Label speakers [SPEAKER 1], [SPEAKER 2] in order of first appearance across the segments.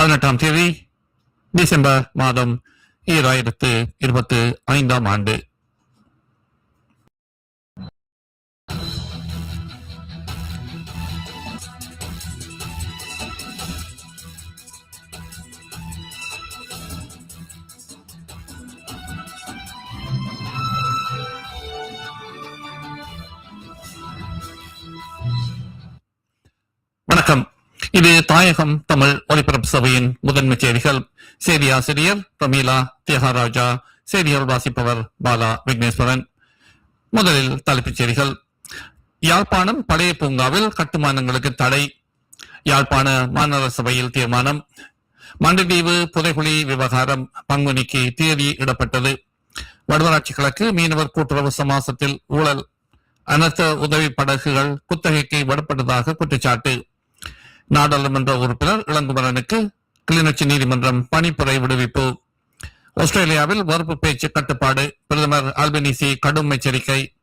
[SPEAKER 1] பதினெட்டாம் தேதி டிசம்பர் மாதம் ஈராயிரத்து இருபத்து ஐந்தாம் ஆண்டு. இது தாயகம் தமிழ் ஒலிபரப்பு சபையின் முதன்மை செய்திகள். செய்தி ஆசிரியர் பிரமீலா தியாகராஜா செய்திகள் வாசிப்பவர் பாலா விக்னேஸ்வரன். முதலில் தலைப்புச் செய்திகள். யாழ்ப்பாணம் பழைய பூங்காவில் கட்டுமானங்களுக்கு தடை. யாழ்ப்பாண மாநகர சபையில் தீர்மானம். மண்டதீவு புதைகுழி விவகாரம் பங்குனிக்கு தேதி இடப்பட்டது. வடவராட்சி கிழக்கு மீனவர் கூட்டுறவு சமாசத்தில் ஊழல். அனர்த்த உதவி படகுகள் குத்தகைக்கு விடப்பட்டதாக குற்றச்சாட்டு. நாடாளுமன்ற உறுப்பினர் இளங்குமரனுக்கு கிளிநொச்சி நீதிமன்றம் பணிப்புரை விடுவிப்பு. ஆஸ்திரேலியாவில் வறுப்பு பேச்சு கட்டுப்பாடு பிரதமர் அல்பனிசி கடும் எச்சரிக்கை.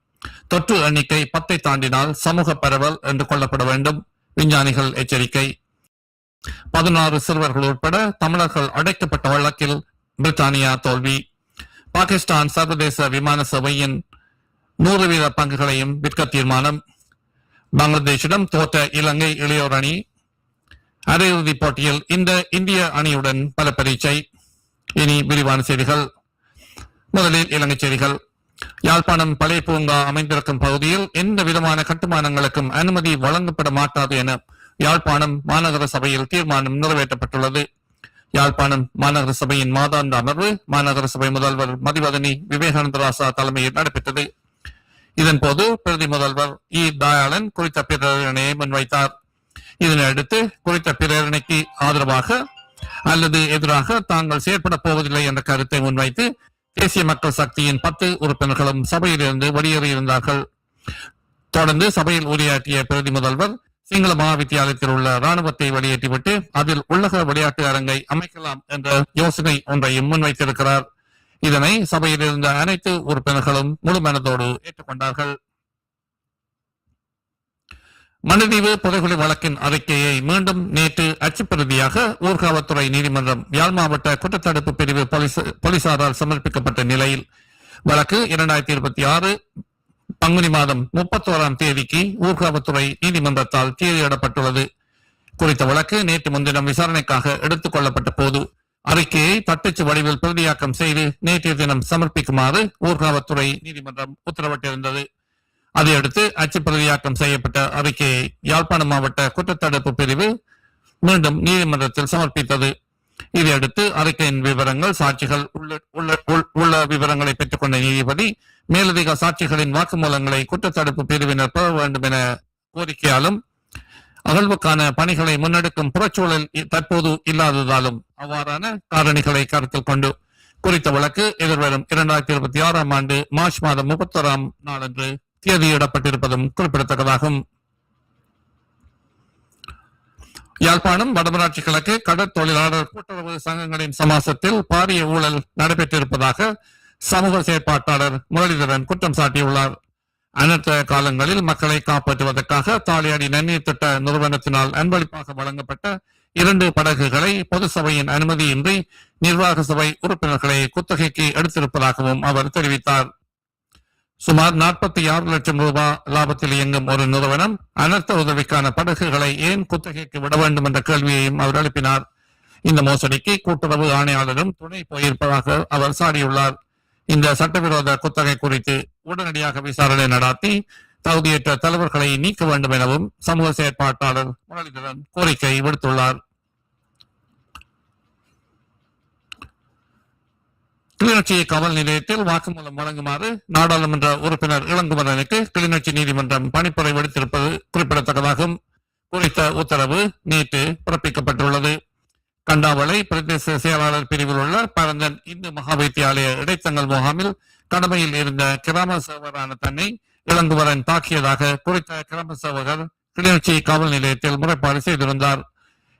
[SPEAKER 1] தொற்று எண்ணிக்கை பத்தை தாண்டினால் சமூக பரவல் என்று கொள்ளப்பட வேண்டும். விஞ்ஞானிகள் எச்சரிக்கை. பதினாறு சிறுவர்கள் உட்பட தமிழர்கள் அடைக்கப்பட்ட வழக்கில் பிரித்தானியா தோல்வி. பாகிஸ்தான் சர்வதேச விமான சபையின் நூறு வீத பங்குகளையும் விற்க தீர்மானம். பங்களாதேஷிடம் தோற்ற இலங்கை இளையோர் அணி அரையிறுதிப் போட்டியில் இந்த இந்திய அணியுடன் பல பரீட்சை. இனி விரிவான செய்திகள். முதலில் இலங்கை செய்திகள். யாழ்ப்பாணம் பழைய பூங்கா அமைந்திருக்கும் பகுதியில் எந்த விதமான கட்டுமானங்களுக்கும் அனுமதி வழங்கப்பட மாட்டாது என யாழ்ப்பாணம் மாநகர சபையில் தீர்மானம் நிறைவேற்றப்பட்டுள்ளது. யாழ்ப்பாணம் மாநகர சபையின் மாதாந்த அமர்வு மாநகர சபை முதல்வர் மதிவதனி விவேகானந்த ராசா தலைமையில் நடைபெற்றது. இதன்போது பிரதி முதல்வர் இ. தயாளன் குறித்த பிரேரணையை முன்வைத்தார். இதனையடுத்து குறித்த பிரேரணைக்கு ஆதரவாக அல்லது எதிராக தாங்கள் செயற்பட போவதில்லை என்ற கருத்தை முன்வைத்து தேசிய மக்கள் சக்தியின் பத்து உறுப்பினர்களும் சபையிலிருந்து வெளியேறியிருந்தார்கள். தொடர்ந்து சபையில் உரையாற்றிய பிரதி முதல்வர் சிங்கள மகாவித்தியாலயத்தில் உள்ள ராணுவத்தை வெளியேற்றிவிட்டு அதில் உள்ளக விளையாட்டு அரங்கை அமைக்கலாம் என்ற யோசனை ஒன்றையும் முன்வைத்திருக்கிறார். இதனை சபையில் இருந்த அனைத்து உறுப்பினர்களும் முழுமனதோடு ஏற்றுக்கொண்டார்கள். மனுதீவு புதைகுழி வழக்கின் அறிக்கையை மீண்டும் நேற்று அச்சுப்பிரதியாக ஊர்காவல்துறை நீதிமன்றம் யாழ் மாவட்ட குற்றத்தடுப்பு பிரிவு போலீஸ் போலீசாரால் சமர்ப்பிக்கப்பட்ட நிலையில் வழக்கு இரண்டாயிரத்தி இருபத்தி ஆறு பங்குனி மாதம் முப்பத்தோராம் தேதிக்கு ஊர்காவல்துறை நீதிமன்றத்தால் தேதியிடப்பட்டுள்ளது குறித்த வழக்கு நேற்று முன்தினம் விசாரணைக்காக எடுத்துக் கொள்ளப்பட்ட போது அறிக்கையை தட்டச்சு வடிவில் பிரதியாக்கம் செய்து நேற்றைய தினம் சமர்ப்பிக்குமாறு ஊர்காவல்துறை நீதிமன்றம் உத்தரவிட்டிருந்தது. அதையடுத்து அச்சு செய்யப்பட்ட அறிக்கையை யாழ்ப்பாணம் மாவட்ட குற்றத்தடுப்பு பிரிவு மீண்டும் நீதிமன்றத்தில் சமர்ப்பித்தது. இதையடுத்து அறிக்கையின் விவரங்கள் சாட்சிகள் உள்ள- விவரங்களை பெற்றுக்கொண்ட நீதிபதி மேலதிக சாட்சிகளின் வாக்குமூலங்களை குற்றத்தடுப்பு பிரிவினர் பெற வேண்டும் என கோரிக்கையாலும் அகழ்வுக்கான பணிகளை முன்னெடுக்கும் புறச்சூழல் தற்போது இல்லாததாலும் அவ்வாறான காரணிகளை கருத்தில் கொண்டு குறித்த வழக்கு எதிர்வரும் இரண்டாயிரத்தி இருபத்தி ஆறாம் ஆண்டு மார்ச் மாதம் முப்பத்தோராம் நாளன்று தேதியிடப்பட்டிருப்பதும் குறிப்பிடத்தக்கதாகும். யாழ்ப்பாணம் வடமராட்சி கிழக்கு கடற்தொழிலாளர் கூட்டுறவு சங்கங்களின் சமாசத்தில் பாரிய ஊழல் நடைபெற்றிருப்பதாக சமூக செயற்பாட்டாளர் முரளிதரன் குற்றம் சாட்டியுள்ளார். அனர்த்த காலங்களில் மக்களை காப்பாற்றுவதற்காக தாலியாடி நன்னீர் திட்ட நிறுவனத்தினால் அன்பளிப்பாக வழங்கப்பட்ட இரண்டு படகுகளை பொது சபையின் அனுமதியின்றி நிர்வாக சபை உறுப்பினர்களை குத்தகைக்கு எடுத்திருப்பதாகவும் அவர் தெரிவித்தார். சுமார் நாற்பத்தி ஆறு லட்சம் ரூபாய் லாபத்தில் இயங்கும் ஒரு நிறுவனம் அனர்த்த உதவிக்கான படகுகளை ஏன் குத்தகைக்கு விட வேண்டும் என்ற கேள்வியையும் அவர் எழுப்பினார். இந்த மோசடிக்கு கூட்டுறவு ஆணையாளரும் துணை போயிருப்பதாக அவர் சாடியுள்ளார். இந்த சட்டவிரோத குத்தகை குறித்து உடனடியாக விசாரணை நடாத்தி தகுதியற்ற தலைவர்களை நீக்க வேண்டும் எனவும் சமூக செயற்பாட்டாளர் முரளிதரன் கோரிக்கை விடுத்துள்ளார். கிளிநொச்சி காவல் நிலையத்தில் வாக்குமூலம் வழங்குமாறு நாடாளுமன்ற உறுப்பினர் இளங்குமரனுக்கு கிளிநொச்சி நீதிமன்றம் பணிப்புரை விடுத்திருப்பது குறிப்பிடத்தக்கதாகும். குறித்த உத்தரவு நேற்று பிறப்பிக்கப்பட்டுள்ளது. கண்டாவளை பிரதேச செயலாளர் பிரிவில் உள்ள பரந்தன் இந்து மகாவித்தியாலய இடைத்தங்கல் முகாமில் கடமையில் இருந்த கிராம சேவரான தன்னை இளங்குவரன் தாக்கியதாக குறித்த கிராம சேவகர் கிளிநொச்சி காவல் நிலையத்தில் முறைப்பாடு செய்திருந்தார்.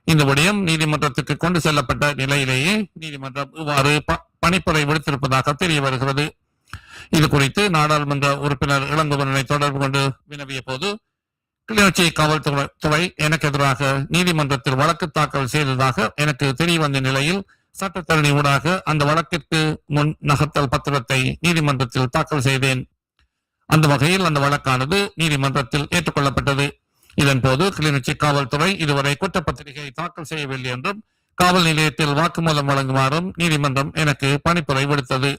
[SPEAKER 1] இந்த விடயம் நீதிமன்றத்துக்கு கொண்டு செல்லப்பட்ட நிலையிலேயே நீதிமன்றம் இவ்வாறு பணிப்புரை விடுத்திருப்பதாக தெரிய வருகிறது. இது குறித்து நாடாளுமன்ற உறுப்பினர் இளங்குவரனை தொடர்பு கொண்டு வினவிய போது கிளிநொச்சி காவல்துறை துறை எனக்கு எதிராக நீதிமன்றத்தில் வழக்கு தாக்கல் செய்ததாக எனக்கு தெரிய வந்த நிலையில் சட்டத்தரணி ஊடாக அந்த வழக்கிற்கு முன் நகர்த்தல் பத்திரத்தை நீதிமன்றத்தில் தாக்கல் செய்தேன். அந்த வகையில் அந்த வழக்கானது நீதிமன்றத்தில் ஏற்றுக்கொள்ளப்பட்டது. இதன்போது கிளிநொச்சி காவல்துறை இதுவரை குற்றப்பத்திரிகை தாக்கல் செய்யவில்லை என்றும் காவல் நிலையத்தில் வாக்குமூலம் வழங்குமாறும் நீதிமன்றம் எனக்கு பணிப்புரை விடுத்தது.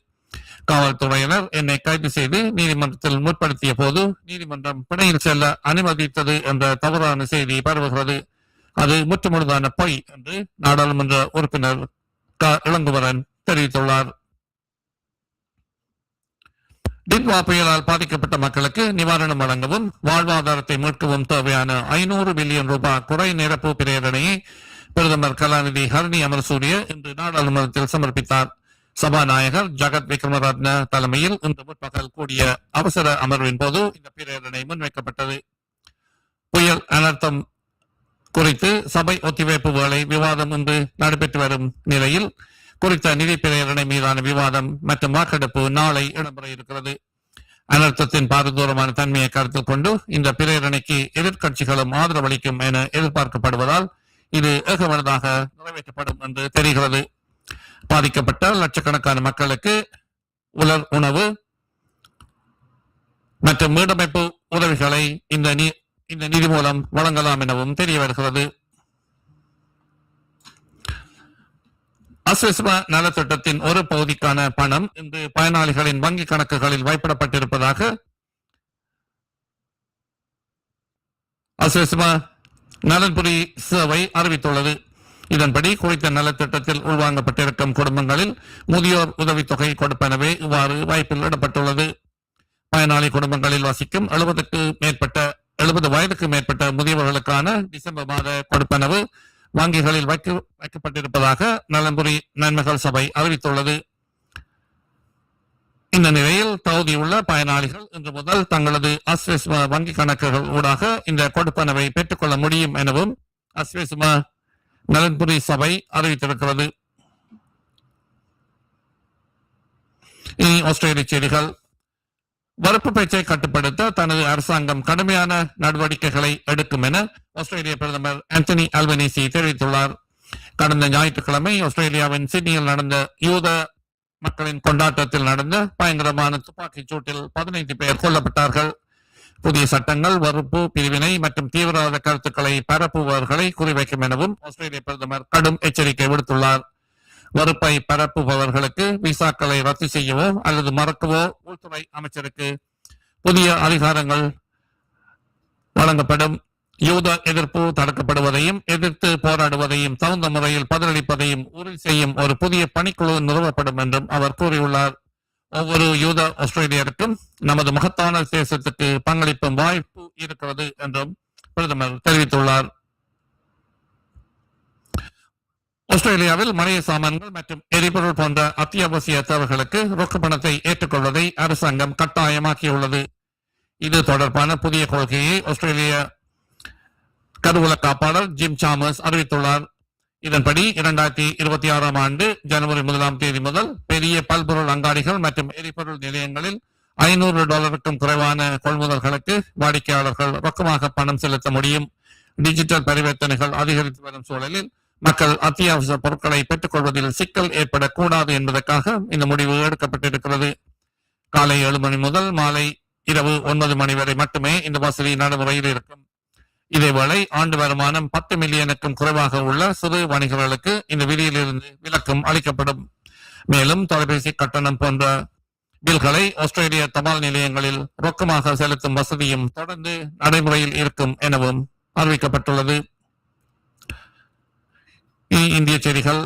[SPEAKER 1] காவல்துறையினர் என்னை கைது செய்து நீதிமன்றத்தில் முற்படுத்திய போது நீதிமன்றம் பிணையில் செல்ல அனுமதித்தது என்ற தவறான செய்தி பரவுகிறது. அது முற்றுமுழுதான பொய் என்று நாடாளுமன்ற உறுப்பினர் க. இளங்குவரன் தெரிவித்துள்ளார். டின்வா புயலால் பாதிக்கப்பட்ட மக்களுக்கு நிவாரணம் வழங்கவும் வாழ்வாதாரத்தை மீட்கவும் தேவையான ஐநூறு பில்லியன் ரூபாய் குறை நிரப்பு பிரேரணையை பிரதமர் கலாநிதி ஹரணி அமரசூரிய இன்று நாடாளுமன்றத்தில் சமர்ப்பித்தார். சபாநாயகர் ஜகத் விக்ரமரத்ன தலைமையில் இன்று முற்பகல் கூடிய அவசர அமர்வின் போது இந்த பிரேரணை முன்வைக்கப்பட்டது. புயல் அனர்த்தம் குறித்து சபை ஒத்திவைப்பு வேலை விவாதம் இன்று நடைபெற்று வரும் நிலையில் குறித்த நிதி பிரேரணை மீதான விவாதம் மற்றும் வாக்கெடுப்பு நாளை இடம்பெற இருக்கிறது. அனர்த்தத்தின் பாரதூரமான தன்மையை கருத்தில் கொண்டு இந்த பிரேரணைக்கு எதிர்க்கட்சிகளும் ஆதரவளிக்கும் என எதிர்பார்க்கப்படுவதால் இது ஏகமனதாக நிறைவேற்றப்படும் என்று தெரிகிறது. பாதிக்கப்பட்ட லட்சக்கணக்கான மக்களுக்கு உலர் உணவு மற்றும் மீடமைப்பு உதவிகளை இந்த நி- இந்த நிதி மூலம் வழங்கலாம் எனவும் தெரிய வருகிறது. அஸ்விஸ்ம நலத்திட்டத்தின் ஒரு பகுதிக்கான பணம் இன்று பயனாளிகளின் வங்கி கணக்குகளில் வைப்பிடப்பட்டிருப்பதாக அஸ்விஸ்ம நலன்புரி சேவை அறிவித்துள்ளது. இதன்படி குறித்த நலத்திட்டத்தில் உள்வாங்கப்பட்டிருக்கும் குடும்பங்களில் முதியோர் உதவித்தொகை கொடுப்பனவே இவ்வாறு வாய்ப்பில் இடப்பட்டுள்ளது பயனாளி குடும்பங்களில் வசிக்கும் எழுபதுக்கு மேற்பட்ட எழுபது வயதுக்கு மேற்பட்ட முதியவர்களுக்கான டிசம்பர் மாத கொடுப்பனவு வங்கிகளில் வைக்க வைக்கப்பட்டிருப்பதாக நலன்புரி நன்மைகள் சபை அறிவித்துள்ளது. இந்த நிலையில் தகுதியுள்ள பயனாளிகள் இன்று முதல் தங்களது அஸ்வேஸ் வங்கி கணக்குகள் ஊடாக இந்த கொடுப்பனவை பெற்றுக்கொள்ள முடியும் எனவும் அஸ்விஸ்ம நலன்புரி சபை அறிவித்திருக்கிறது. இனி ஆஸ்திரேலிய செய்திகள். வரப்பு பேச்சை கட்டுப்படுத்த தனது அரசாங்கம் கடுமையான நடவடிக்கைகளை எடுக்கும் என ஆஸ்திரேலிய பிரதமர் ஆந்தனி அல்பனீசி தெரிவித்துள்ளார். கடந்த ஞாயிற்றுக்கிழமை ஆஸ்திரேலியாவின் சிட்னியில் நடந்த யூத மக்களின் கொண்டாட்டத்தில் நடந்த பயங்கரமான துப்பாக்கிச் சூட்டில் பதினைந்து பேர் கொல்லப்பட்டார்கள். புதிய சட்டங்கள் வறுப்பு பிரிவினை மற்றும் தீவிரவாத கருத்துக்களை பரப்புபவர்களை குறிவைக்கும் எனவும் ஆஸ்திரேலிய பிரதமர் கடும் எச்சரிக்கை விடுத்துள்ளார். வறுப்பை பரப்புபவர்களுக்கு விசாக்களை ரத்து செய்யவோ அல்லது மறக்கவோ உள்துறை அமைச்சருக்கு புதிய அதிகாரங்கள் வழங்கப்படும். யூத எதிர்ப்பு தடுக்கப்படுவதையும் எதிர்த்து போராடுவதையும் தகுந்த முறையில் பதிலளிப்பதையும் உறுதி செய்யும் ஒரு புதிய பணிக்குழு நிறுவப்படும் என்றும் அவர் கூறியுள்ளார். ஒவ்வொரு யூத ஆஸ்திரேலியருக்கும் நமது மகத்தான தேசத்துக்கு பங்களிப்பும் வாய்ப்பு இருக்கிறது என்றும் பிரதமர் தெரிவித்துள்ளார். ஆஸ்திரேலியாவில் மளிகை சாமான்கள் மற்றும் எரிபொருள் போன்ற அத்தியாவசிய தேவைகளுக்கு ரொக்க பணத்தை ஏற்றுக்கொள்வதை அரசாங்கம் கட்டாயமாக்கியுள்ளது. இது தொடர்பான புதிய கொள்கையை ஆஸ்திரேலிய கருவூல காப்பாளர் ஜிம் சாமஸ் அறிவித்துள்ளார். இதன்படி இரண்டாயிரத்தி இருபத்தி ஆறாம் ஆண்டு ஜனவரி முதலாம் தேதி முதல் பெரிய பல்பொருள் அங்காடிகள் மற்றும் எரிபொருள் நிலையங்களில் ஐநூறு டாலருக்கும் குறைவான கொள்முதல்களுக்கு வாடிக்கையாளர்கள் ரொக்கமாக பணம் செலுத்த முடியும். டிஜிட்டல் பரிவர்த்தனைகள் அதிகரித்து வரும் சூழலில் மக்கள் அத்தியாவசிய பொருட்களை பெற்றுக்கொள்வதில் சிக்கல் ஏற்படக்கூடாது என்பதற்காக இந்த முடிவு எடுக்கப்பட்டிருக்கிறது. காலை ஏழு மணி முதல் மாலை இரவு ஒன்பது மணி வரை மட்டுமே இந்த வசதி நடைமுறையில் இருக்கும். இதேவேளை ஆண்டு வருமானம் பத்து மில்லியனுக்கும் குறைவாக உள்ள சிறு வணிகர்களுக்கு இந்த விதியிலிருந்து விலக்கும் அளிக்கப்படும். மேலும் தொலைபேசி கட்டணம் போன்ற பில்களை ஆஸ்திரேலிய தபால் நிலையங்களில் ரொக்கமாக செலுத்தும் வசதியும் தொடர்ந்து நடைமுறையில் இருக்கும் எனவும் அறிவிக்கப்பட்டுள்ளது. இந்திய செய்திகள்.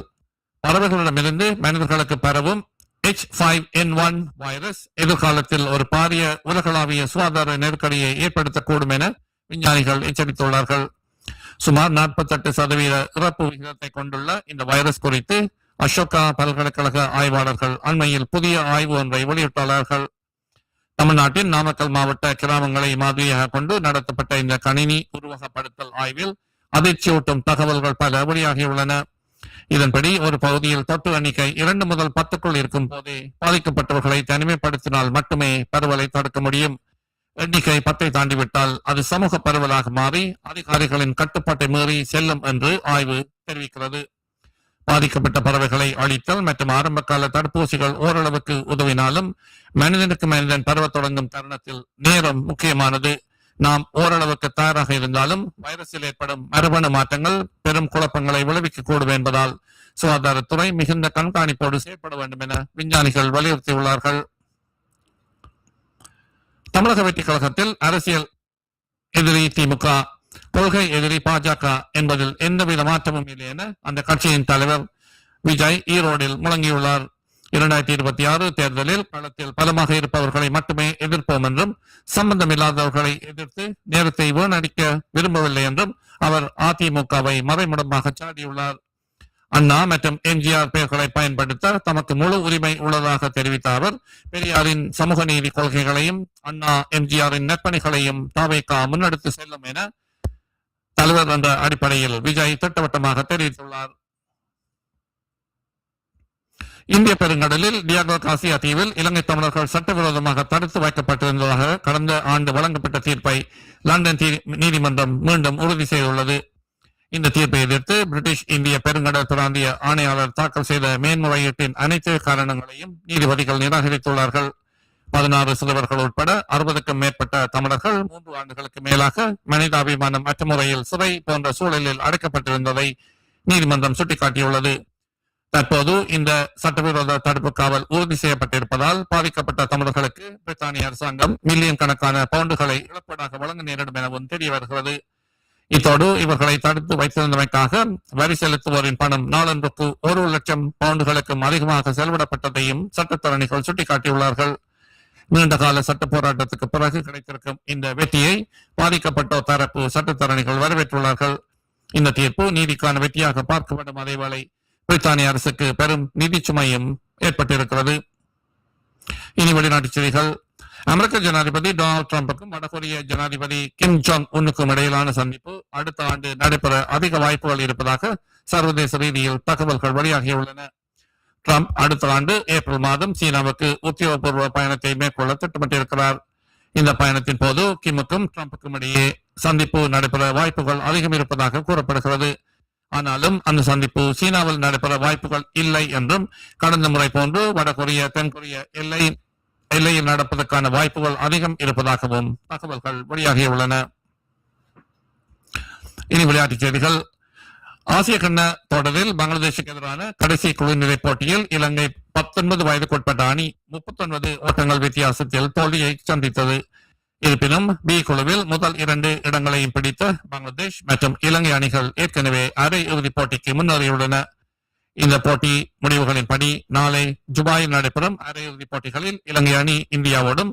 [SPEAKER 1] பறவைகளிடமிருந்து மனிதர்களுக்கு பரவும் H five N one virus எதிர்காலத்தில் ஒரு பாரிய உலகளாவிய சுகாதார நெருக்கடியை ஏற்படுத்தக்கூடும் என விஞ்ஞானிகள் எச்சரித்துள்ளார்கள் சுமார் 48% சதவீத இறப்பு விகிதத்தை கொண்டுள்ள இந்த வைரஸ் குறித்து அசோகா பல்கலைக்கழக ஆய்வாளர்கள் அண்மையில் புதிய ஆய்வு ஒன்றை வெளியிட்டுள்ளார்கள் தமிழ்நாட்டின் நாமக்கல் மாவட்ட கிராமங்களை மாதிரியாக கொண்டு நடத்தப்பட்ட இந்த கணினி உருவகப்படுத்தல் ஆய்வில் அதிர்ச்சியூட்டும் தகவல்கள் பல வெளியாகியுள்ளன. இதன்படி ஒரு பகுதியில் தொற்று எண்ணிக்கை இரண்டு முதல் பத்துக்குள் இருக்கும் போதே பாதிக்கப்பட்டவர்களை தனிமைப்படுத்தினால் மட்டுமே பரவலை தடுக்க முடியும். எண்ணிக்கை பத்தை தாண்டிவிட்டால் அது சமூக பரவலாக மாறி அதிகாரிகளின் கட்டுப்பாட்டை மீறி செல்லும் என்று ஆய்வு தெரிவிக்கிறது. பாதிக்கப்பட்ட பறவைகளை அழித்தல் மற்றும் ஆரம்ப கால தடுப்பூசிகள் ஓரளவுக்கு உதவினாலும் மனிதனுக்கு மனிதன் பரவ தொடங்கும் தருணத்தில் நேரம் முக்கியமானது. நாம் ஓரளவுக்கு தயாராக இருந்தாலும் வைரஸில் ஏற்படும் மரபணு மாற்றங்கள் பெரும் குழப்பங்களை விளைவிக்க கூடும் என்பதால் சுகாதாரத்துறை மிகுந்த கண்காணிப்போடு செயற்பட வேண்டும் என விஞ்ஞானிகள் வலியுறுத்தியுள்ளார்கள். தமிழக வெற்றி கழகத்தில் அரசியல் எதிரி திமுக கொள்கை எதிரி பாஜக என்பதில் எந்தவித மாற்றமும் இல்லை என அந்த கட்சியின் தலைவர் விஜய் ஈரோடில் முழங்கியுள்ளார். இரண்டாயிரத்தி இருபத்தி ஆறு தேர்தலில் களத்தில் பலமாக இருப்பவர்களை மட்டுமே எதிர்ப்போம் என்றும் சம்பந்தமில்லாதவர்களை எதிர்த்து நேரத்தை வீணடிக்க விரும்பவில்லை என்றும் அவர் அதிமுகவை மறைமுடமாக சாடியுள்ளார். அண்ணா மற்றும் எம்ஜிஆர் பெயர்களை பயன்படுத்த தமக்கு முழு உரிமை உள்ளதாக தெரிவித்த அவர் பெரியாரின் சமூக நீதி கொள்கைகளையும் அண்ணா எம்ஜிஆரின் நற்பணிகளையும் தாவைக்கா முன்னெடுத்து செல்லும் என தலைவர் என்ற அடிப்படையில் விஜய் திட்டவட்டமாக தெரிவித்துள்ளார். இந்திய பெருங்கடலில் டியாகோ காசியா தீவில் இலங்கை தமிழர்கள் சட்டவிரோதமாக தடுத்து வைக்கப்பட்டிருந்ததாக கடந்த ஆண்டு வழங்கப்பட்ட தீர்ப்பை லண்டன் நீதிமன்றம் மீண்டும் உறுதி செய்துள்ளது. இந்த தீர்ப்பை எதிர்த்து பிரிட்டிஷ் இந்திய பெருங்கடல் பிராந்திய ஆணையாளர் தாக்கல் செய்த மேன்முறையீட்டின் அனைத்து காரணங்களையும் நீதிபதிகள் நிராகரித்துள்ளார்கள். பதினாறு சிறுவர்கள் உட்பட அறுபதுக்கும் மேற்பட்ட தமிழர்கள் மூன்று ஆண்டுகளுக்கு மேலாக மனிதாபிமானம் மற்ற முறையில் சிறை போன்ற சூழலில் அடைக்கப்பட்டிருந்ததை நீதிமன்றம் சுட்டிக்காட்டியுள்ளது. தற்போது இந்த சட்டவிரோத தடுப்பு காவல் உறுதி செய்யப்பட்டிருப்பதால் பாதிக்கப்பட்ட தமிழர்களுக்கு பிரித்தானிய அரசாங்கம் மில்லியன் கணக்கான பவுண்டுகளை இழப்பீடாக வழங்க நேரிடும் எனவும் தெரிய வருகிறது இத்தோடு இவர்களை தடுத்து வைத்திருந்தமைக்காக வரி செலுத்துவோரின் பணம் நாளொன்றுக்கு ஒரு லட்சம் பவுண்டுகளுக்கும் அதிகமாக செலவிடப்பட்டதையும் சட்டத்தரணிகள் சுட்டிக்காட்டியுள்ளார்கள். நீண்டகால சட்ட போராட்டத்துக்கு பிறகு கிடைத்திருக்கும் இந்த வெற்றியை பாதிக்கப்பட்டோர் தரப்பு சட்டத்தரணிகள் வரவேற்றுள்ளார்கள். இந்த தீர்ப்பு நீதிக்கான வெற்றியாக பார்க்கப்படும் அதேவேளை பிரித்தானிய அரசுக்கு பெரும் நிதி சுமையும் ஏற்பட்டிருக்கிறது. இனி வெளிநாட்டுச் செய்திகள். அமெரிக்க ஜனாதிபதி டொனால்டு டிரம்புக்கும் வடகொரிய ஜனாதிபதி கிம் ஜாங் உன்னுக்கும் இடையிலான சந்திப்பு அடுத்த ஆண்டு நடைபெற அதிக வாய்ப்புகள் இருப்பதாக சர்வதேச ரீதியில் தகவல்கள் வெளியாகியுள்ளன. ட்ரம்ப் அடுத்த ஆண்டு ஏப்ரல் மாதம் சீனாவுக்கு உத்தியோகபூர்வ பயணத்தை மேற்கொள்ள திட்டமிட்டிருக்கிறார். இந்த பயணத்தின் போது கிமுக்கும் ட்ரம்புக்கும் இடையே சந்திப்பு நடைபெற வாய்ப்புகள் அதிகம் இருப்பதாக கூறப்படுகிறது. ஆனாலும் அந்த சந்திப்பு சீனாவில் நடைபெற வாய்ப்புகள் இல்லை என்றும் கடந்த முறை போன்று வடகொரிய தென்கொரிய எல்லை எல்லையில் நடப்பதற்கான வாய்ப்புகள் அதிகம் இருப்பதாகவும் தகவல்கள் வெளியாகியுள்ளன இனி விளையாட்டுச் செய்திகள். ஆசிய கண்ண தொடரில் பங்களாதேஷுக்கு எதிரான கடைசி குழுநிலை போட்டியில் இலங்கை பத்தொன்பது வயதுக்குட்பட்ட அணி முப்பத்தொன்பது ஓட்டங்கள் வித்தியாசத்தில் தோல்வியை சந்தித்தது. இருப்பினும் பி குழுவில் முதல் இரண்டு இடங்களையும் பிடித்த பங்களாதேஷ் மற்றும் இலங்கை அணிகள் ஏற்கனவே அரை இறுதிப் போட்டிக்கு முன்னேறியுள்ளன. இந்த போட்டி முடிவுகளின் படி நாளை துபாயில் நடைபெறும் அரையிறுதிப் போட்டிகளில் இலங்கை அணி இந்தியாவோடும்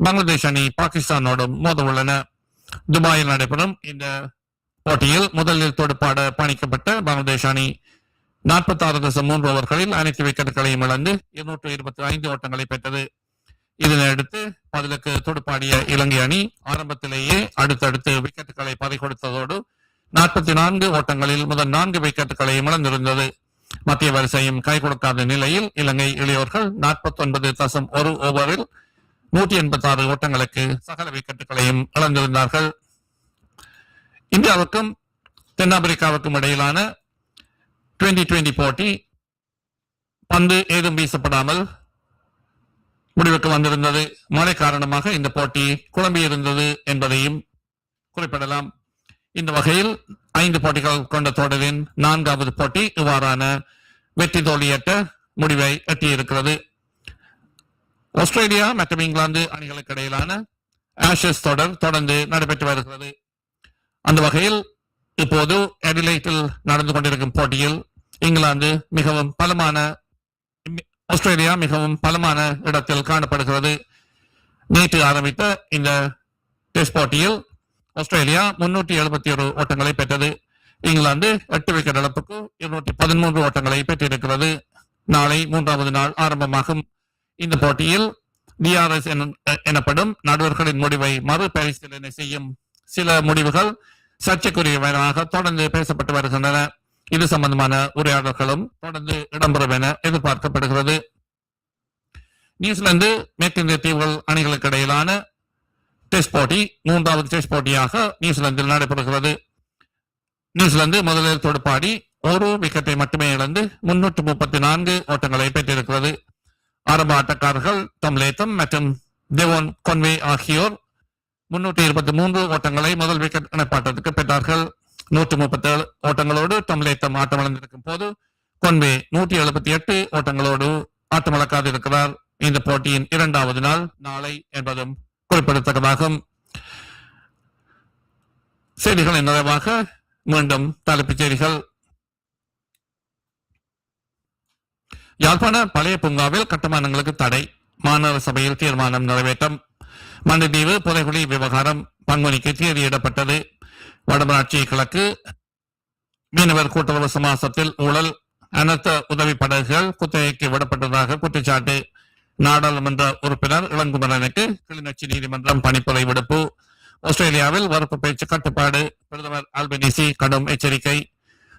[SPEAKER 1] பங்களாதேஷ் அணி பாகிஸ்தானோடும் மோத உள்ளன துபாயில் நடைபெறும் இந்த போட்டியில் முதலில் தொடுப்பாட பணிக்கப்பட்ட பங்களாதேஷ் அணி நாற்பத்தி ஆறு தசம் மூன்று ஓவர்களில் அனைத்து விக்கெட்டுகளையும் இழந்து இருநூற்று இருபத்தி ஐந்து ஓட்டங்களை பெற்றது. இதனையடுத்து பதிலுக்கு துடுப்பாடிய இலங்கை அணி ஆரம்பத்திலேயே அடுத்தடுத்து விக்கெட்டுகளை பறிகொடுத்ததோடு நாற்பத்தி நான்கு ஓட்டங்களில் முதல் நான்கு விக்கெட்டுகளையும் இழந்திருந்தது. மத்திய வரிசையும் கை கொடுக்காத நிலையில் இலங்கை இளையோர்கள் நாற்பத்தி ஒன்பது தசம் ஒரு ஓவரில் நூற்றி எண்பத்தி ஆறு ஓட்டங்களுக்கு சகல விக்கெட்டுகளையும் இழந்திருந்தார்கள். இந்தியாவுக்கும் தென்னாப்பிரிக்காவுக்கும் இடையிலான டுவெண்டி டுவெண்டி போட்டி பந்து ஏதும் வீசப்படாமல் முடிவுக்கு வந்திருந்தது. மழை காரணமாக இந்த போட்டி குழம்பியிருந்தது என்பதையும் குறிப்பிடலாம். இந்த வகையில் ஐந்து போட்டிகள் கொண்ட தொடரின் நான்காவது போட்டி இவ்வாறான வெற்றி தோல்வியற்ற முடிவை எட்டியிருக்கிறது. ஆஸ்திரேலியா மற்றும் இங்கிலாந்து அணிகளுக்கு இடையிலான ஆஷஸ் தொடர் தொடர்ந்து நடைபெற்று வருகிறது. அந்த வகையில் இப்போது எடிலைட்டில் நடந்து கொண்டிருக்கும் போட்டியில் இங்கிலாந்து மிகவும் பலமான ஆஸ்திரேலியா மிகவும் பலமான இடத்தில் காணப்படுகிறது. நேற்று ஆரம்பித்த இந்த டெஸ்ட் போட்டியில் ஆஸ்திரேலியா முன்னூற்றி எழுபத்தி ஒரு ஓட்டங்களை பெற்றது. இங்கிலாந்து எட்டு விக்கெட் இழப்புக்கு இருநூற்றி பதிமூன்று ஓட்டங்களை பெற்றிருக்கிறது. நாளை மூன்றாவது நாள் ஆரம்பமாகும். இந்த போட்டியில் டிஆர்எஸ் எனப்படும் நடுவர்களின் முடிவை மறுபரிசீலனை செய்யும் சில முடிவுகள் சர்ச்சைக்குரியவனாக தொடர்ந்து பேசப்பட்டு வருகின்றன. இது சம்பந்தமான உரையாடல்களும் தொடர்ந்து இடம்பெறும் என எதிர்பார்க்கப்படுகிறது. நியூசிலாந்து மேற்கிந்திய தீவுகள் அணிகளுக்கு இடையிலான டெஸ்ட் போட்டி மூன்றாவது டெஸ்ட் போட்டியாக நியூசிலாந்தில் நடைபெறுகிறது. நியூசிலாந்து முதலில் தொடுப்பாடி ஒரு விக்கெட்டை மட்டுமே இழந்து முன்னூற்று முப்பத்தி நான்கு ஓட்டங்களை பெற்றிருக்கிறது. ஆரம்ப ஆட்டக்காரர்கள் டம் லேத்தம் மற்றும் டெவோன் கொன்வே ஆகியோர் முன்னூற்றி இருபத்தி மூன்று ஓட்டங்களை முதல் விக்கெட் இணைப்பாட்டத்துக்கு பெற்றார்கள். நூற்று முப்பத்தி ஏழு ஓட்டங்களோடு டம் லேத்தம் ஆட்டமிழந்திருக்கும் போது கொன்வே நூற்றி எழுபத்தி எட்டு ஓட்டங்களோடு ஆட்டமிழக்காது இருக்கிறார் இந்த போட்டியின் இரண்டாவது நாள் நாளை என்பதும் குறிப்பிடத்தக்கதாகும். செய்திகளின் நிறைவாக மீண்டும் தலைப்புச் செய்திகள். யாழ்ப்பாண பழைய பூங்காவில் கட்டுமானங்களுக்கு தடை. மாநகர சபையில் தீர்மானம் நிறைவேற்றம். மண்டதீவு புதைகுடி விவகாரம் பங்குனிக்கு தேதியிடப்பட்டது வடமராட்சி கிழக்கு மீனவர் கூட்டுறவு சமாசத்தில் ஊழல் அனர்த்த உதவி படகுகள் குத்தகைக்கு விடப்பட்டதாக குற்றச்சாட்டு. நாடாளுமன்ற உறுப்பினர் இளங்குமரனுக்கு கிளிநொச்சி நீதிமன்றம் பணிப்புரை விடுப்பு. ஆஸ்திரேலியாவில் வரப்பு பேச்சு கட்டுப்பாடு. பிரதமர் அல்பனிசி கடும் எச்சரிக்கை.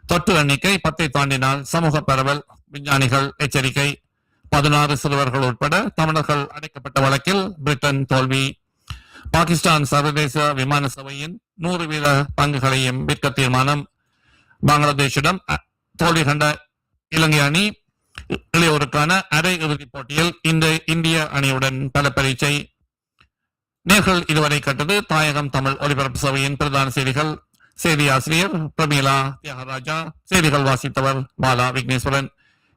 [SPEAKER 1] தொற்று எண்ணிக்கை பத்தை தாண்டினால் சமூக பரவல் விஞ்ஞானிகள் எச்சரிக்கை. பதினாறு சிறுவர்கள் உட்பட தமிழர்கள் அடைக்கப்பட்ட வழக்கில் பிரிட்டன் தோல்வி. பாகிஸ்தான் சர்வதேச விமான சபையின் நூறு வீத பங்குகளையும் விற்க தீர்மானம். பங்களாதேஷிடம் தோல்வி கண்ட இலங்கை அணி இளையோருக்கான அரை இறுதிப் போட்டியில் இந்த இந்திய அணியுடன் பல பரீட்சை. நேர்கள் இதுவரை கட்டது தாயகம் தமிழ் ஒலிபரப்பு சபையின் பிரதான செய்திகள். செய்தி ஆசிரியர் பிரமீலா தியாகராஜா செய்திகள் வாசித்தவர் பாலா விக்னேஸ்வரன்.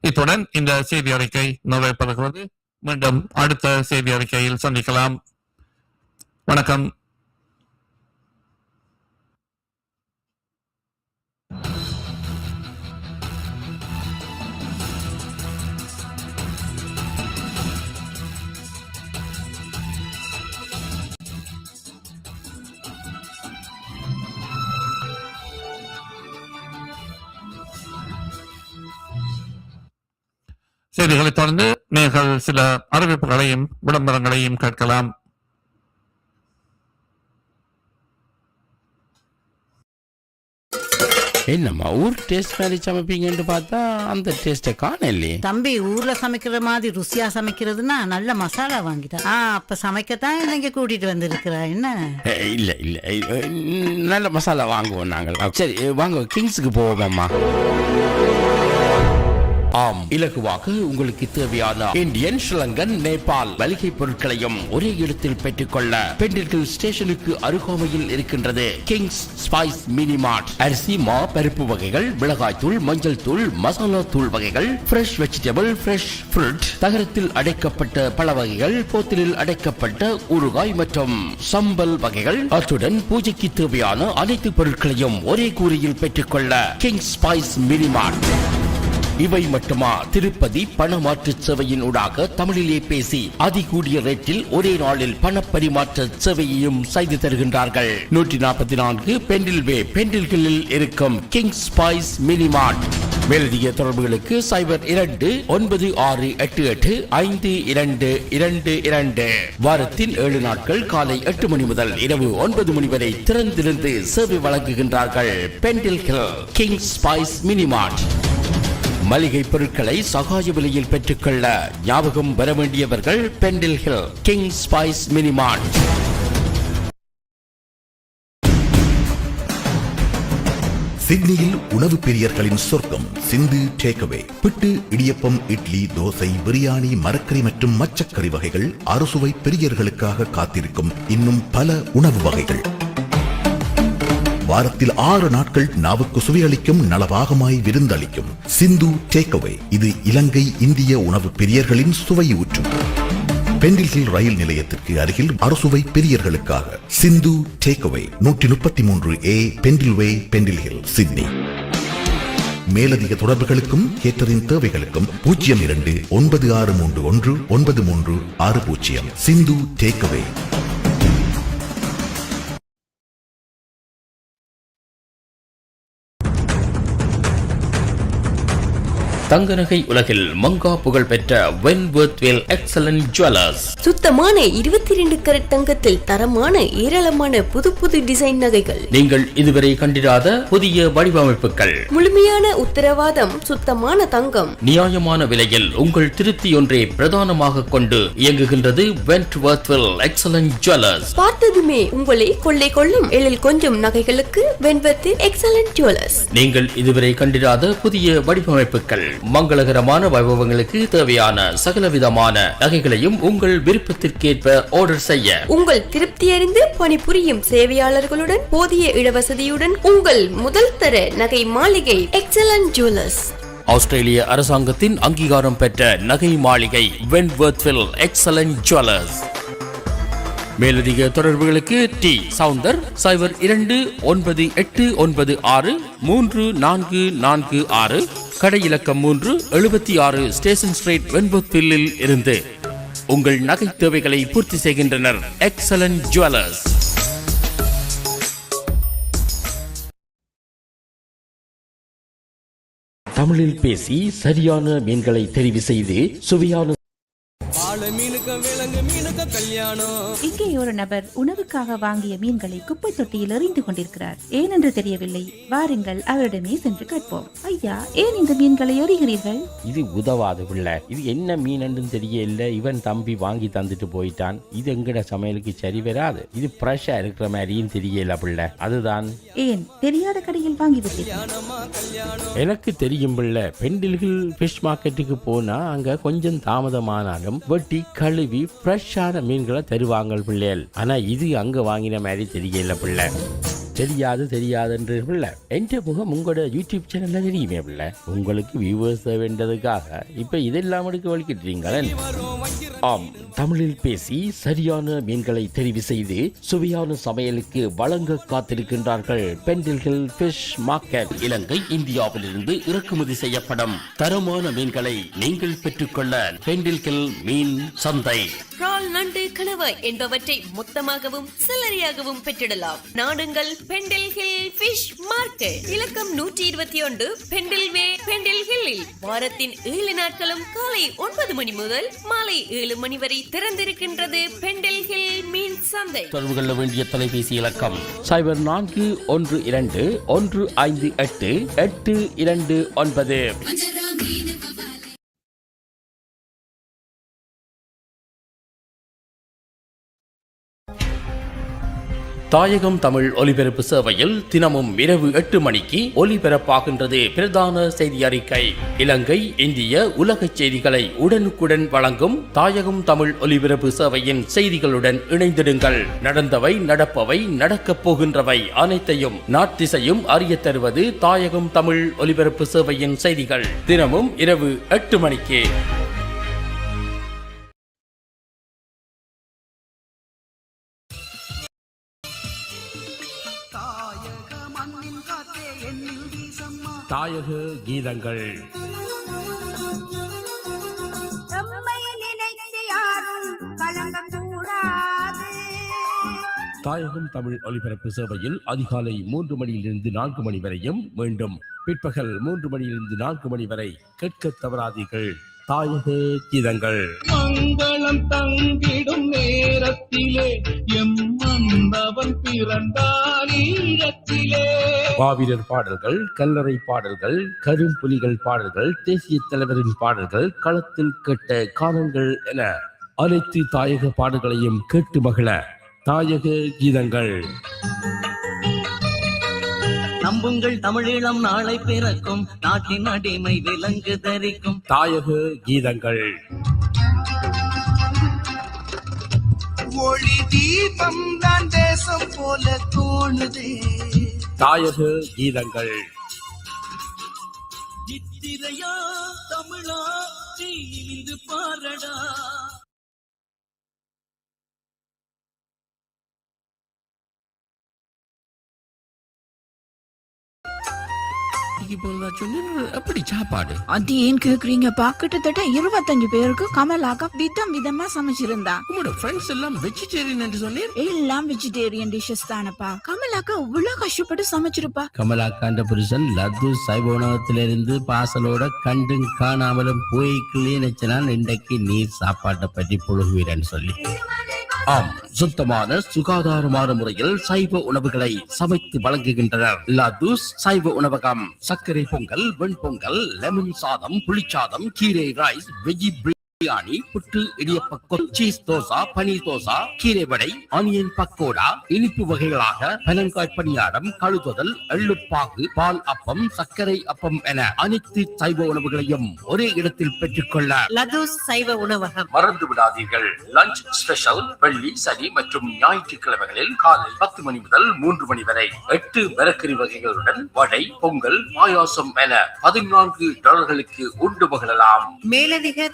[SPEAKER 1] இத்துடன் இந்த செய்தி அறிக்கை நிறைவேற்றப்படுகிறது மீண்டும் அடுத்த செய்தி அறிக்கையில் சந்திக்கலாம். வணக்கம். செய்திகளைத் தொடர்ந்து நீங்கள் சில அறிவிப்புகளையும் விளம்பரங்களையும் கேட்கலாம்.
[SPEAKER 2] என்னம்மா ஊர் டேஸ்ட் மாதிரி சமைப்பீங்கன்னு பார்த்தா அந்த டேஸ்ட்டை காணலையே.
[SPEAKER 3] தம்பி ஊர்ல சமைக்கிற மாதிரி ருசியா சமைக்கிறதுனா நல்ல மசாலா வாங்கிட்டா. ஆ அப்ப சமைக்கத்தான் இங்க கூட்டிட்டு வந்திருக்கிறா? என்ன?
[SPEAKER 2] இல்ல இல்ல நல்ல மசாலா வாங்குவோம் நாங்கள். சரி வாங்க கிங்ஸுக்கு போவோம்மா ஆம். இலகுவாக உங்களுக்கு தேவையான இந்தியன் ஸ்ரீலங்கன் நேபாள் மளிகை பொருட்களையும் ஒரே இடத்தில் பெற்றுக்கொள்ள பெண்டிர்கள் ஸ்டேஷனுக்கு அருகாமையில் இருக்கின்றது. Kings Spice mini mart. அரிசி மா பருப்பு வகைகள் மிளகாய் மஞ்சள் தூள் மசாலா தூள் வகைகள் ஃப்ரெஷ் வெஜிடபிள் ஃப்ரெஷ் ஃப்ரூட் தகரத்தில் அடைக்கப்பட்ட பழ வகைகள் போத்தலில் அடைக்கப்பட்ட ஊறுகாய் மற்றும் சம்பல் வகைகள். அத்துடன் பூஜைக்கு தேவையான அனைத்து பொருட்களையும் ஒரே கூரையில் பெற்றுக்கொள்ள கிங்ஸ் ஸ்பைஸ் மினி மார்ட். இவை மட்டுமா? திருப்பதி பணமாற்று சேவையின் ஊடாக தமிழிலே பேசி அதிகூடிய ரேட்டில் ஒரே நாளில் பண பரிமாற்ற சேவையையும் செய்து தருகின்றார்கள். நூற்றி நாற்பத்தி நான்கு பெண்டில்வே பெண்டில்களில் இருக்கும் கிங் ஸ்பைஸ் மினிமார்ட் மேலதிக தொடர்புகளுக்கு சைபர் இரண்டு ஒன்பது ஆறு எட்டு எட்டு ஐந்து இரண்டு இரண்டு இரண்டு. வாரத்தில் ஏழு நாட்கள் காலை எட்டு மணி முதல் இரவு ஒன்பது மணி வரை திறந்திருந்து சேவை வழங்குகின்றார்கள் பெண்டில் கிங் ஸ்பைஸ் மினிமார்ட் மளிகை பொருட்களை சகாய விலையில் பெற்றுக்கொள்ள ஞாபகம் வர வேண்டியவர்கள் Pendle Hill king spice minimart
[SPEAKER 4] சிட்னியில் உணவு பிரியர்களின் சொர்க்கம் சிந்து டேக்அவே. பிட்டு இடியப்பம் இட்லி தோசை பிரியாணி மரக்கறி மற்றும் மச்சக்கறி வகைகள் அறுசுவை பிரியர்களுக்காக காத்திருக்கும் இன்னும் பல உணவு வகைகள். வாரத்தில் ஆறு நாட்கள் நாவுக்கு சுவையளிக்கும் நலபாகமாய் விருந்தளிக்கும். சிந்து டேக்அவே இது இலங்கை இந்திய உணவு பிரியர்களின் சுவை ஊற்றும். பெண்டில் ஹில் ரயில் நிலையத்திற்கு அருகில் அரசுவை பிரியர்களுக்காக. சிந்து டேக்அவே நூற்றி முப்பத்தி மூன்று ஏ பெண்டில்வே பெண்டில் ஹில் சிட்னி. மேலதிக தொடர்புகளுக்கும் கேட்டரின் தேவைகளுக்கும் பூஜ்ஜியம் இரண்டு ஒன்பது ஆறு மூன்று ஒன்று ஒன்பது மூன்று ஆறு பூஜ்ஜியம். சிந்து டேக்அவே
[SPEAKER 2] தங்க நகை உலகில் மங்கா புகழ் பெற்ற வென்வர்த்வேல் எக்ஸலன்ட் ஜுவல்லர்ஸ்
[SPEAKER 5] சுத்தமான இருபத்தி ரெண்டு கரட் தங்கத்தில் தரமான ஏராளமான புது புது டிசைன் நகைகள்.
[SPEAKER 2] நீங்கள் இதுவரை கண்டிராத புதிய வடிவமைப்புகள்.
[SPEAKER 5] முழுமையான உத்தரவாதம் சுத்தமான தங்கம்.
[SPEAKER 2] நியாயமான விலையில் உங்கள் திருப்தி ஒன்றே பிரதானமாக கொண்டு இயங்குகின்றது வென்ட்வர்த்வெல் எக்ஸலன்ட் ஜுவல்லர்ஸ்
[SPEAKER 5] பார்த்ததுமே உங்களை கொள்ளை கொள்ளும் எழில் கொஞ்சம் நகைகளுக்கு வெண்பத்து எக்ஸலன்ட் ஜுவல்லர்ஸ்
[SPEAKER 2] நீங்கள் இதுவரை கண்டிராத புதிய வடிவமைப்புகள். மங்களகரமான வைபவங்களுக்கு தேவையான சகலவிதமான நகைகளையும் உங்கள் விருப்பத்திற்கேற்ப ஆர்டர் செய்ய.
[SPEAKER 5] உங்கள் திருப்தி அறிந்து பணிபுரியும் சேவையாளர்களுடன் போதிய இடவசதியுடன் உங்கள் முதல் தர நகை மாளிகை எக்ஸலன்ட் ஜுவல்லர்ஸ்
[SPEAKER 2] ஆஸ்திரேலிய அரசாங்கத்தின் அங்கீகாரம் பெற்ற நகை மாளிகை வென்வர்த்வில் எக்ஸலன்ட் ஜுவல்லர்ஸ் மேலதிக தொடர்புகளுக்கு டி. சவுந்தர் சைபர் இரண்டு ஒன்பது எட்டு ஒன்பது ஆறு மூன்று நான்கு நான்கு ஆறு கடை இலக்கம் மூன்று எழுபத்தி ஆறு ஸ்டேஷன் ஸ்ட்ரீட் வெண்பொத்தில்லில் இருந்து. உங்கள் நகை தேவைகளை பூர்த்தி செய்கின்றனர். எக்ஸலன்ட் ஜுவல்லர்ஸ் தமிழில் பேசி சரியான மீன்களை தெரிவு செய்து சுவையான
[SPEAKER 6] இங்கே ஒரு நபர் உணவுக்காக வாங்கிய மீன்களை குப்பை தொட்டியில் எறிந்து கொண்டிருக்கிறார். ஏனென்று தெரியவில்லை. வாருங்கள் அவரிடமே சென்று கேட்போம். ஐயா ஏன் இந்த மீன்களை எறிகிறீர்கள்?
[SPEAKER 7] இது உதவாது பிள்ளை. இது என்ன மீனன்னு தெரியல இவன் தம்பி வாங்கி தந்துட்டு போயிட்டான். இது எங்கட சமையலுக்கு சரி வராது. இது ஃப்ரெஷ்ஷா இருக்கிற மாதிரியும் தெரியல பிள்ளை. அதுதான்.
[SPEAKER 6] ஏன்? தெரியாத கடையில் வாங்கிவிட்டீர்கள்
[SPEAKER 7] எனக்கு தெரியும் பிள்ளை. பெண்டில்கள் ஃபிஷ் மார்க்கெட்டுக்கு போனா அங்க கொஞ்சம் தாமதமானாலும் வெட்டி கழுவி ஃப்ரெஷ்ஷான மீன்களை தருவாங்க பிள்ளைகள். ஆனா இது அங்க வாங்கின மாதிரி தெரியல பிள்ளை. தெரியாது தெரியாதுன்ற பிள்ளை. என்ற முகம் உங்களோட யூடியூப் சேனலில் தெரியுமே பிள்ளை. உங்களுக்கு வியூவர்ஸ் வேண்டதுக்காக இப்ப இதெல்லாம் எடுக்க வலிக்கிட்டீங்களே ஆம். தமிழில் பேசி சரியான மீன்களை தெரிவு செய்து சுவையான சமையலுக்கு வழங்க காத்திருக்கின்றார்கள் பெண்டில்கள் ஃபிஷ் மார்க்கெட்.
[SPEAKER 2] இலங்கை இந்தியாவிலிருந்து இறக்குமதி செய்யப்படும் தரமான மீன்களை நீங்கள் பெற்றுக்கொள்ள பெண்டில்கில் மீன் சந்தை.
[SPEAKER 5] நண்டு கணவாய் என்பவற்றை மொத்தமாகவும் சில்லறையாகவும் பெற்றிடலாம். நாடுங்கள் பெண்டில் ஹில் ஃபிஷ் மார்க்கெட். இலக்கம் நூற்றி இருபத்தி ஒன்று பெண்டில் வே பெண்டில் ஹில்லில் வாரத்தின் ஏழு நாட்களும் காலை ஒன்பது மணி முதல் மாலை ஏழு மணி வரை திறந்திருக்கின்றது பெண்டில் ஹில் மீன் சந்தை.
[SPEAKER 2] தொடர்பு கொள்ள வேண்டிய தொலைபேசி இலக்கம்.
[SPEAKER 7] சைபர் நான்கு ஒன்று இரண்டு ஒன்று ஐந்து எட்டு எட்டு இரண்டு ஒன்பது.
[SPEAKER 2] தாயகம் தமிழ் ஒலிபரப்பு சேவையில் தினமும் இரவு எட்டு மணிக்கு ஒலிபரப்பாகின்றது. பிரதான செய்தி அறிக்கை. இலங்கை இந்திய உலக செய்திகளை உடனுக்குடன் வழங்கும் தாயகம் தமிழ் ஒலிபரப்பு சேவையின் செய்திகளுடன் இணைந்திடுங்கள். நடந்தவை நடப்பவை நடக்கப் போகின்றவை அனைத்தையும் நாட்டிசையும் அறிய தருவது தாயகம் தமிழ் ஒலிபரப்பு சேவையின் செய்திகள். தினமும் இரவு எட்டு மணிக்கு.
[SPEAKER 7] தாயக கீதங்கள். தாயகம் தமிழ் ஒலிபரப்பு சேவையில் அதிகாலை மூன்று மணியிலிருந்து நான்கு மணி வரையும் மீண்டும் பிற்பகல் மூன்று மணியிலிருந்து நான்கு மணி வரை கேட்க தவறாதீர்கள். தாயக கீதங்கள்.
[SPEAKER 8] மங்களம் தங்கிடும் நேரத்திலே எம் மன்னவன் பிறந்தான் ஈழத்திலே.
[SPEAKER 7] மாவீரர் பாடல்கள் கல்லறை பாடல்கள் கரும்புலிகள் பாடல்கள் தேசிய தலைவரின் பாடல்கள் களத்தில் கேட்ட காலங்கள் என அனைத்து தாயக பாடல்களையும் கேட்டு மகிழ தாயக கீதங்கள்.
[SPEAKER 8] நம்புங்கள் தமிழீழம் நாளை பிறக்கும். நாட்டின் அடிமை விலங்கு தரிக்கும்.
[SPEAKER 7] தாயக கீதங்கள்.
[SPEAKER 8] ஒளி தீபம் தான் தேசம் போல தோணுதே.
[SPEAKER 7] தாயக கீதங்கள்.
[SPEAKER 8] நித்திரையா தமிழா பாரடா.
[SPEAKER 2] வேலைக்கு போறதா சொன்னீங்க எப்படி சாப்பாடு?
[SPEAKER 9] அது ஏன் கேக்குறீங்கப்பா கிட்டத்தட்ட இருபத்தஞ்சு பேருக்கு கமலாக்கா விதம் விதமா சமைச்சிருந்தா.
[SPEAKER 2] உங்களோட ஃப்ரெண்ட்ஸ் எல்லாம் வெஜிடேரியன் என்று சொன்னீர்
[SPEAKER 9] எல்லாம் வெஜிடேரியன் டிஷ்ஷஸ் தானப்பா. கமலாக்கா இவ்வளவு கஷ்டப்பட்டு சமைச்சிருப்பா.
[SPEAKER 7] கமலாக்காண்ட புருஷன் லத்து சைவ உணவகத்திலிருந்து பாசலோட கண்டும் காணாமலும் போய்க்குள்ளே நினைச்சனால் இன்றைக்கு நீர் சாப்பாட்டை பற்றி புழுகுவீரன்னு சொல்லி.
[SPEAKER 2] ஆம் சுத்தமான சுகாதாரமான முறையில் சைவ உணவுகளை சமைத்து வழங்குகின்றனர். லதூஸ் சைவ உணவகம் சர்க்கரை பொங்கல் வெண்பொங்கல் லெமன் சாதம் புளிச்சாதம் கீரை ரைஸ் வெஜி பிரியாணி புட்டு இடியப்ப சீஸ் தோசா பனீர் தோசா கீரை வடை ஆனியன் பக்கோடா இனிப்பு வகைகளாக பனங்காய் பணியாரம் கழுதுதல் எள்ளுப்பாகு பால் அப்பம் சர்க்கரை அப்பம் என அனைத்து சைவ உணவுகளையும் ஒரே இடத்தில் பெற்றுக்கொள்ள
[SPEAKER 5] லதூஸ் சைவ உணவகம்.
[SPEAKER 2] மறந்து விடாதீர்கள். லஞ்ச் ஸ்பெஷல் வெள்ளி சனி மற்றும் ஞாயிற்றுக்கிழமைகளில் காலை பத்து மணி முதல் மூன்று மணி வரை எட்டு மரக்கறி வகைகளுடன் வடை பொங்கல் பாயாசம் என பதினான்கு டாலர்களுக்கு உண்டு மகிழலாம்.
[SPEAKER 5] மேலதிக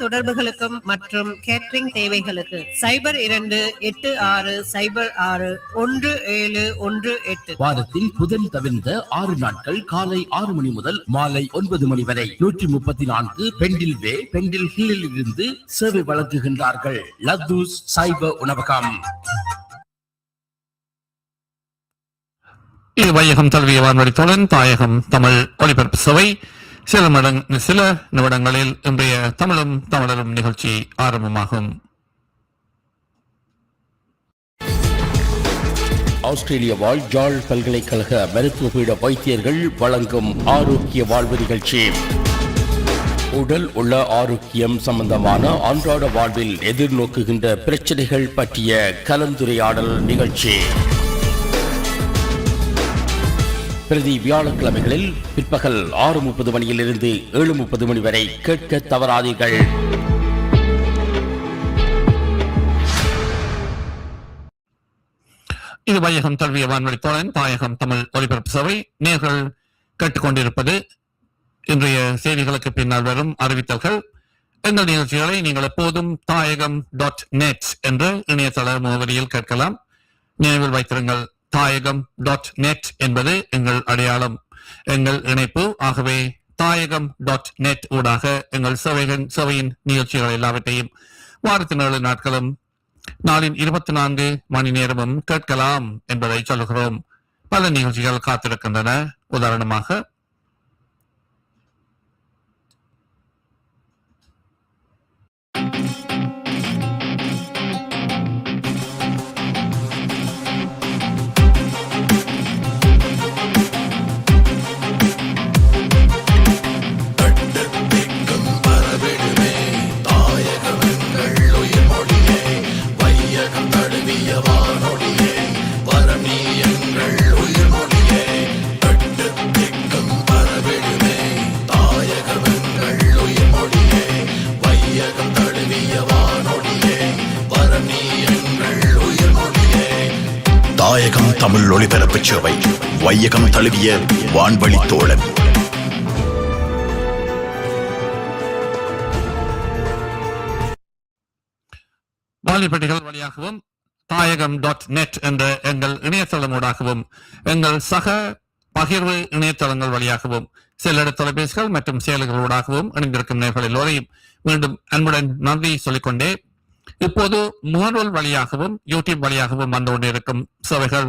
[SPEAKER 5] தொடர்புகளுக்கும் மற்றும் கேட்டரிங் தேவைகளுக்கு. சைபர் இரண்டு எட்டு ஆறு சைபர் ஆறு ஒன்று ஏழு ஒன்று எட்டு.
[SPEAKER 2] வாரத்தில் புதன் தவிர்ந்த ஆறு நாட்கள் காலை ஆறு மணி முதல் மாலை ஒன்பது மணி வரை. நூற்றி முப்பத்தி நான்கு பெண்டில் வே பெண்டில் ஹில்லில் இருந்து சேவை வழங்குகின்றார்கள். லத்தூஸ் சைவ உணவகம்.
[SPEAKER 1] இது வையகம் தழுவிய வானொலி தொடன் தாயகம் தமிழ் ஒலிபரப்பு சபை சில மடங் சில நிமிடங்களில் இன்றைய தமிழும் தமிழரும் நிகழ்ச்சி ஆரம்பமாகும்.
[SPEAKER 2] ஆஸ்திரேலிய வாழ் ஜாழ் பல்கலைக்கழக மருத்துவ பீட வைத்தியர்கள் வழங்கும் ஆரோக்கிய வாழ்வு நிகழ்ச்சி. உடல் உள்ள ஆரோக்கியம் சம்பந்தமான அன்றாட வாழ்வில் எதிர்நோக்குகின்ற பிரச்சனைகள் பற்றிய கலந்துரையாடல் நிகழ்ச்சி. பிரதி வியாழக்கிழமைகளில் பிற்பகல் ஆறு முப்பது மணியிலிருந்து ஏழு முப்பது மணி வரை கேட்க தவறாதீர்கள்.
[SPEAKER 1] இது வையகம் தழுவிய வான்வழி தோழன் தாயகம் தமிழ் ஒலிபரப்பு சபை. நேர்கள் கேட்டுக்கொண்டிருப்பது இன்றைய செய்திகளுக்கு பின்னால் வரும் அறிவித்தல்கள். எங்கள் நிகழ்ச்சிகளை நீங்கள் எப்போதும் தாயகம் டாட் நெட் என்ற இணையதள முகவரியில் கேட்கலாம். நினைவில் வைத்திருங்கள். தாயகம் டாட் நெட் என்பது எங்கள் அடையாளம். எங்கள் இணைப்பு. ஆகவே தாயகம் டாட் நெட் ஊடாக எங்கள் சேவைகள் சேவையின் நிகழ்ச்சிகள் எல்லாவற்றையும் வாரத்தின் ஏழு நாட்களும் நாளின் இருபத்தி நான்கு மணி நேரமும் கேட்கலாம் என்பதை சொல்கிறோம் பல நிகழ்ச்சிகள் காத்திருக்கின்றன. உதாரணமாக
[SPEAKER 4] வையகம் தமிழ் ஒளிபரப்பு சேவை. வையகம் தழுவிய வான்வழி தோழன்.
[SPEAKER 1] வாலிபட்டிகள் வழியாகவும் தாயகம் டாட் நெட் என்ற எங்கள் இணையதளமூடாகவும் எங்கள் சக பகிர்வு இணையதளங்கள் வழியாகவும் செல்லட தொலைபேசிகள் மற்றும் செயல்களூடாகவும் இணைந்திருக்கும் நேர்களில் எல்லோரையும் மீண்டும் அன்புடன் நன்றி சொல்லிக்கொண்டே இப்போது முகநூல் வழியாகவும் யூடியூப் வழியாகவும் வந்து கொண்டிருக்கும் சேவைகள்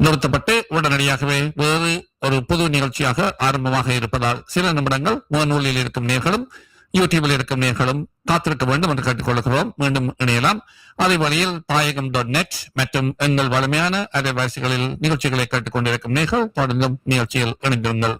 [SPEAKER 1] நிறுத்தப்பட்டு உடனடியாகவே வேறு ஒரு புது நிகழ்ச்சியாக ஆரம்பமாக இருப்பதால் சில நிமிடங்கள் முகநூலில் இருக்கும் நேர்களும் யூடியூபில் இருக்கும் நேர்களும் காத்திருக்க வேண்டும் என்று கேட்டுக்கொள்கிறோம். மீண்டும் இணையலாம். அதே வழியில் தாயகம் டாட் நெட் மற்றும் எங்கள் வலிமையான அலைவாசிகளில் நிகழ்ச்சிகளை கேட்டுக்கொண்டிருக்கும் நேர்கள் தொடர்ந்தும் நிகழ்ச்சியில் இணைந்திருங்கள்.